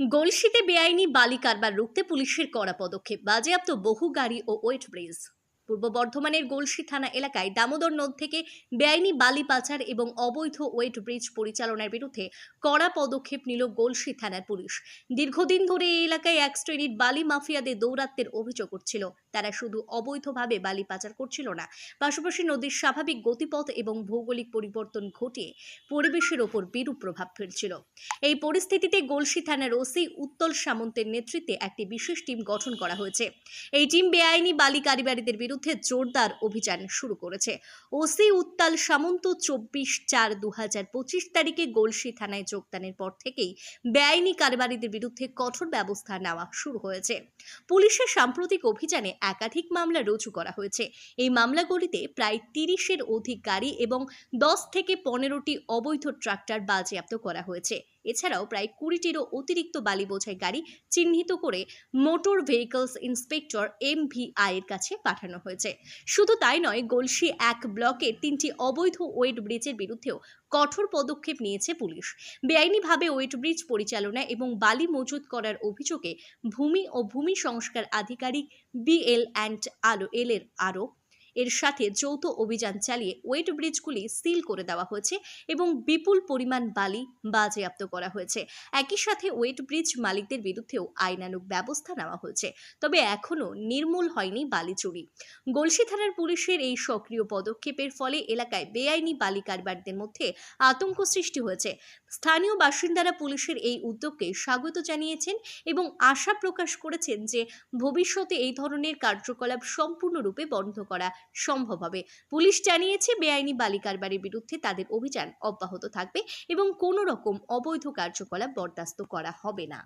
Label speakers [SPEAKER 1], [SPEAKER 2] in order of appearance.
[SPEAKER 1] গলসিতে বেআইনি বালি কারবার রুখতে পুলিশের কড়া পদক্ষেপ। বাজেয়াপ্ত বহু গাড়ি ও ওয়েট ব্রিজ। পূর্ব বর্ধমানের গলসি থানা এলাকায় দামোদর নদ থেকে বেআইনি বালি পাচার এবং অবৈধ ওয়েট ব্রিজ পরিচালনার বিরুদ্ধে কড়া পদক্ষেপ নিল গলসি থানার পুলিশ। দীর্ঘদিন ধরে এই এলাকায় এক শ্রেণির বালি মাফিয়াদের দৌরাত্মের অভিযোগ উঠছিল। তারা শুধু অবৈধভাবে বালি পাচার করছিল না, পাশাপাশি নদীর স্বাভাবিক গতিপথ এবং ভৌগোলিক পরিবর্তন ঘটিয়ে পরিবেশের ওপর বিরূপ প্রভাব ফেলছিল। এই পরিস্থিতিতে গলসি থানার ওসি উত্তল সামন্তের নেতৃত্বে একটি বিশেষ টিম গঠন করা হয়েছে। এই টিম বেআইনি বালি কারিবারিদের বিরুদ্ধে জোরদার অভিযান শুরু করেছে। ওসি উত্তাল সামন্ত চব্বিশ চার দু হাজার পঁচিশ তারিখে গোলসি থানায় যোগদানের পর থেকেই বেআইনি কারবারিদের বিরুদ্ধে কঠোর ব্যবস্থা নেওয়া শুরু হয়েছে। পুলিশের সাম্প্রতিক অভিযানে একাধিক মামলা রুজু করা হয়েছে। এই মামলাগুলিতে প্রায় তিরিশের অধিক গাড়ি এবং দশ থেকে পনেরোটি অবৈধ ট্রাক্টর বাজেয়াপ্ত করা হয়েছে। এছাড়াও প্রায় কুড়িটিরও অতিরিক্ত বালি বোঝাই গাড়ি চিহ্নিত করে মোটর ভেহিকলস ইন্সপেক্টর এমভিআই এর কাছে পাঠানো হয়েছে। শুধু তাই নয়, গলসি এক ব্লকে তিনটি অবৈধ ওয়েট ব্রিজের বিরুদ্ধেও কঠোর পদক্ষেপ নিয়েছে পুলিশ। বেআইনিভাবে ওয়েট ব্রিজ পরিচালনা এবং বালি মজুত করার অভিযোগে ভূমি ও ভূমি সংস্কার আধিকারিক বিএল অ্যান্ড আলো এল এর এর সাথে যৌথ অভিযান চালিয়ে ওয়েট ব্রিজগুলি সিল করে দেওয়া হয়েছে এবং বিপুল পরিমাণ বালি বাজেয়াপ্ত করা হয়েছে। একই সাথে ওয়েট ব্রিজ মালিকদের বিরুদ্ধেও আইনানুগ ব্যবস্থা নেওয়া হয়েছে। তবে এখনও নির্মূল হয়নি বালি চুরি। গলসি থানার পুলিশের এই সক্রিয় পদক্ষেপের ফলে এলাকায় বেআইনি বালি কারবারদের মধ্যে আতঙ্ক সৃষ্টি হয়েছে। স্থানীয় বাসিন্দারা পুলিশের এই উদ্যোগকে স্বাগত জানিয়েছেন এবং আশা প্রকাশ করেছেন যে ভবিষ্যতে এই ধরনের কার্যকলাপ সম্পূর্ণরূপে বন্ধ করা সম্ভব হবে। পুলিশ জানিয়েছে, বেআইনি বালিকার বাড়ির বিরুদ্ধে তাদের অভিযান অব্যাহত থাকবে এবং কোনো রকম অবৈধ কার্যকলাপ বরদাস্ত করা হবে না।